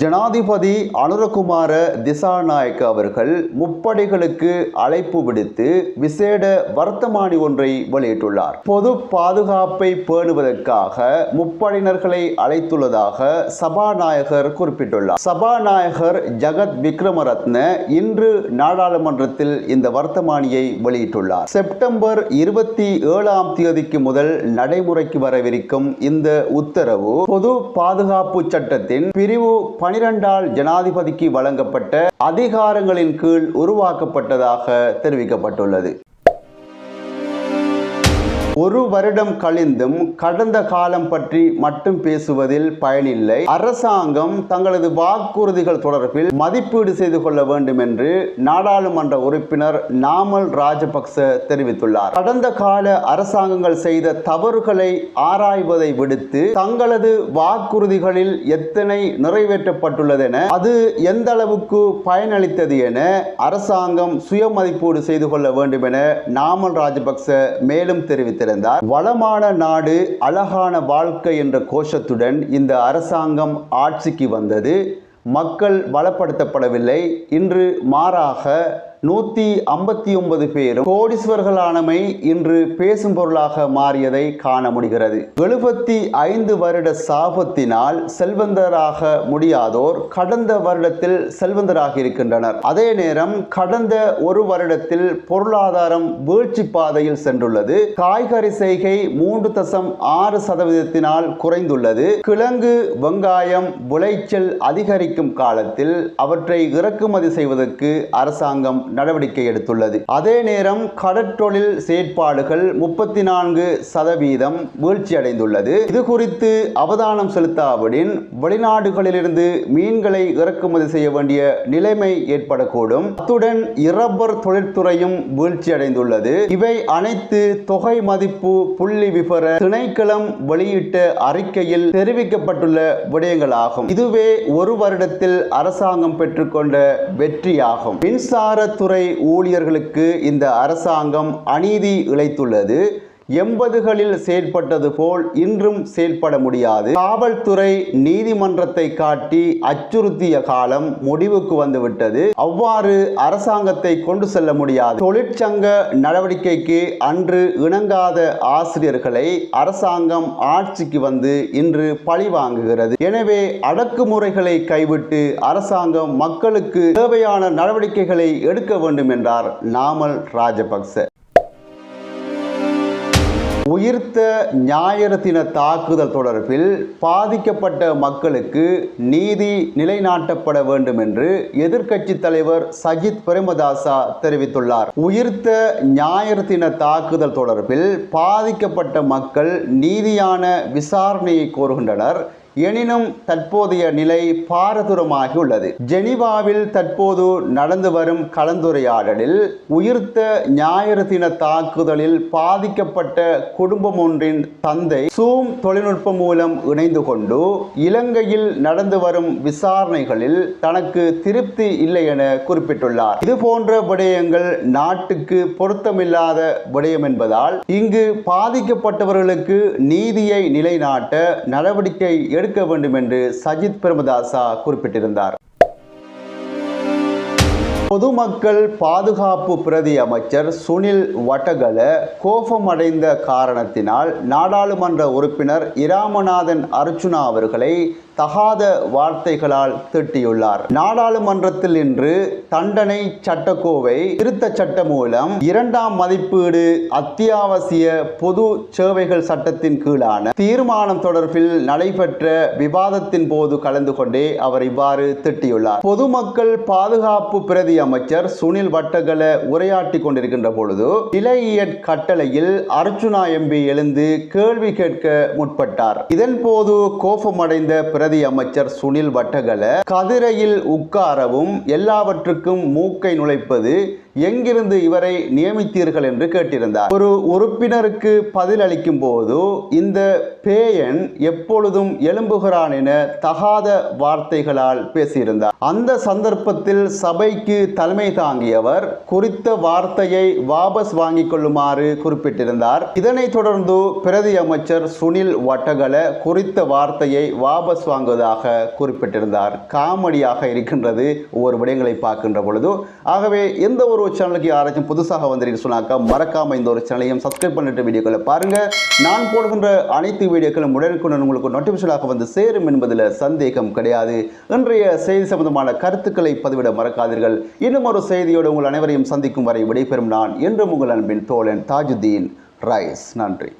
ஜனாதிபதி அனுரகுமார திசாநாயக்க அவர்கள் முப்படைகளுக்கு அழைப்பு விடுத்து விசேட வர்த்தமானி ஒன்றை வெளியிட்டுள்ளார். பொது பாதுகாப்பை பேணுவதற்காக முப்படையினர்களை அழைத்துள்ளதாக சபாநாயகர் குறிப்பிட்டுள்ளார். சபாநாயகர் ஜகத் விக்ரமரத்ன இன்று நாடாளுமன்றத்தில் இந்த வர்த்தமானியை வெளியிட்டுள்ளார். செப்டம்பர் இருபத்தி ஏழாம் தேதிக்கு முதல் நடைமுறைக்கு வரவிருக்கும் இந்த உத்தரவு பொது பாதுகாப்பு சட்டத்தின் பிரிவு பனிரெண்டால் ஜனாதிபதிக்கு வழங்கப்பட்ட அதிகாரங்களின் கீழ் உருவாக்கப்பட்டதாக தெரிவிக்கப்பட்டுள்ளது. ஒரு வருடம் கழிந்தும் கடந்த காலம் பற்றி மட்டும் பேசுவதில் பயனில்லை. அரசாங்கம் தங்களது வாக்குறுதிகள் தொடர்பில் மதிப்பீடு செய்து கொள்ள வேண்டும் என்று நாடாளுமன்ற உறுப்பினர் நாமல் ராஜபக்ச தெரிவித்துள்ளார். கடந்த கால அரசாங்கங்கள் செய்த தவறுகளை ஆராய்வதை விடுத்து தங்களது வாக்குறுதிகளில் எத்தனை நிறைவேற்றப்பட்டுள்ளது என அது எந்த அளவுக்கு பயனளித்தது என அரசாங்கம் சுய மதிப்பீடு செய்து கொள்ள வேண்டும் என நாமல் ராஜபக்ச மேலும் தெரிவித்தார் திறந்தார். வளமான நாடு அழகான வாழ்க்கை என்ற கோஷத்துடன் இந்த அரசாங்கம் ஆட்சிக்கு வந்தது. மக்கள் வளப்படுத்தப்படவில்லை. இன்று மாறாக நூற்றி ஐம்பத்தி ஒன்பது பேரும் கோடீஸ்வர்களானமை இன்று பேசும் பொருளாக மாறியதை காண முடிகிறது. எழுபத்தி ஐந்து வருட சாபத்தினால் செல்வந்தராக முடியாதோர் கடந்த வருடத்தில் செல்வந்தராக இருக்கின்றனர். அதே நேரம் கடந்த ஒரு வருடத்தில் பொருளாதாரம் வீழ்ச்சி பாதையில் சென்றுள்ளது. காய்கறி செய்கை மூன்று தசம் ஆறு சதவீதத்தினால் குறைந்துள்ளது. கிழங்கு வெங்காயம் விளைச்சல் அதிகரிக்கும் காலத்தில் அவற்றை இறக்குமதி செய்வதற்கு அரசாங்கம் நடவடிக்கை எடுத்துள்ளது. அதே நேரம் கடற்றொழில் செயற்பாடுகள் முப்பத்தி நான்கு சதவீதம் வீழ்ச்சியடைந்துள்ளது. இது குறித்து அவதானம் செலுத்தாவிடின் வெளிநாடுகளிலிருந்து மீன்களை இறக்குமதி செய்ய வேண்டிய நிலைமை ஏற்படக்கூடும். அத்துடன் இரப்பர் தொழிற்துறையும் வீழ்ச்சியடைந்துள்ளது. இவை அனைத்து தொகை மதிப்பு புள்ளி விபர திணைக்களம் வெளியிட்ட அறிக்கையில் தெரிவிக்கப்பட்டுள்ள விடயங்களாகும். இதுவே ஒரு வருடத்தில் அரசாங்கம் பெற்றுக்கொண்ட வெற்றியாகும். மின்சார துறை ஊழியர்களுக்கு இந்த அரசாங்கம் அநீதி இழைத்துள்ளது. எண்பதுகளில் செயல்பட்டது போல் இன்றும் செயல்பட முடியாது. காவல்துறை நீதிமன்றத்தை காட்டி அச்சுறுத்திய காலம் முடிவுக்கு வந்துவிட்டது. அவ்வாறு அரசாங்கத்தை கொண்டு செல்ல முடியாது. தொழிற்சங்க நடவடிக்கைக்கு அன்று இணங்காத ஆசிரியர்களை அரசாங்கம் ஆட்சிக்கு வந்து இன்று பழி வாங்குகிறது. எனவே அடக்குமுறைகளை கைவிட்டு அரசாங்கம் மக்களுக்கு தேவையான நடவடிக்கைகளை எடுக்க வேண்டும் என்றார் நாமல் ராஜபக்ச. உயிர்த்த ஞாயிறு தின தாக்குதல் தொடர்பில் பாதிக்கப்பட்ட மக்களுக்கு நீதி நிலைநாட்டப்பட வேண்டும் என்று எதிர்க்கட்சி தலைவர் சஜித் பிரேமதாசா தெரிவித்துள்ளார். உயிர்த்த ஞாயிறு தின தாக்குதல் தொடர்பில் பாதிக்கப்பட்ட மக்கள் நீதியான விசாரணையை கோருகின்றனர். எனினும் தற்போதைய நிலை பாரதூரமாகி உள்ளது ஜெனிவாவில் தற்போது நடந்து வரும் கலந்துரையாடலில் உயிர்த்த ஞாயிறு தின தாக்குதலில் பாதிக்கப்பட்ட குடும்பம் ஒன்றின் தந்தை சூம் தொழில்நுட்பம் மூலம் இணைந்து கொண்டு இலங்கையில் நடந்து வரும் விசாரணைகளில் தனக்கு திருப்தி இல்லை என குறிப்பிட்டுள்ளார். இது போன்ற விடயங்கள் நாட்டுக்கு பொருத்தமில்லாத விடயம் என்பதால் இங்கு பாதிக்கப்பட்டவர்களுக்கு நீதியை நிலைநாட்ட நடவடிக்கை எடுக்க வேண்டும் என்று சஜித் பிரேமதாசா குறிப்பிட்டிருந்தார். பொதுமக்கள் பாதுகாப்பு பிரதி அமைச்சர் சுனில் வட்டகல கோபமடைந்த காரணத்தினால் நாடாளுமன்ற உறுப்பினர் இராமநாதன் அர்ச்சுனா அவர்களை தகாத வார்த்தைகளால் திட்டியுள்ளார். நாடாளுமன்றத்தில் இன்று தண்டனை சட்டக்கோவை திருத்த சட்டம் மூலம் இரண்டாம் மதிப்பீடு அத்தியாவசிய பொது சேவைகள் சட்டத்தின் கீழான தீர்மானம் தொடர்பில் நடைபெற்ற விவாதத்தின் போது கலந்து கொண்டே அவர் இவ்வாறு திட்டியுள்ளார். பொதுமக்கள் பாதுகாப்பு பிரதி அமைச்சர் சுனில் வட்டகல உரையாற்றி கொண்டிருக்கின்ற பொழுது இலையியற் கட்டளையில் அர்ச்சுனா எம்பி எழுந்து கேள்வி கேட்க முற்பட்டார். இதன் போது கோபமடைந்த பிரதி அமைச்சர் சுனில் வட்டகல கதிரையில் உட்காரவும் எல்லாவற்றுக்கும் மூக்கை நுழைப்பது எங்கிருந்து இவரை நியமித்தீர்கள்? என்று கேட்டிருந்தார். ஒரு உறுப்பினருக்கு பதில் அளிக்கும் போது இந்த பேயன் எப்பொழுதும் எழும்புகிறான் என தகாத வார்த்தைகளால் பேசியிருந்தார். அந்த சந்தர்ப்பத்தில் சபைக்கு தலைமை தாங்கியவர் குறித்த வார்த்தையை வாபஸ் வாங்கிக் கொள்ளுமாறு குறிப்பிட்டிருந்தார். இதனைத் தொடர்ந்து பிரதி அமைச்சர் சுனில் வட்டகல குறித்த வார்த்தையை வாபஸ் வாங்குவதாக குறிப்பிட்டிருந்தார். காமெடியாக இருக்கின்றது ஒவ்வொரு விடயங்களை பார்க்கின்ற பொழுது. ஆகவே எந்த ஒரு சேனலுக்கு யாராச்சும் புதுசாக வந்திருக்கு சொன்னாக்கா மறக்காம இந்த ஒரு சேனலையும் சப்ஸ்கிரைப் பண்ணிட்டு வீடியோக்களை பாருங்க. நான் போடுகின்ற அனைத்து வீடியோக்களும் உடனுக்குடன் உங்களுக்கு நோட்டிஃபிகேஷனாக வந்து சேரும் என்பதில் சந்தேகம் கிடையாது. இன்றைய செய்தி சம்பந்தமான கருத்துக்களை பதிவிட மறக்காதீர்கள். இன்னும் ஒரு செய்தியோடு உங்கள் அனைவரையும் சந்திக்கும் வரை விடைபெறும் நான் என்றும் உங்கள் அன்பின் தோழன் தாஜுதீன் ரைஸ். நன்றி.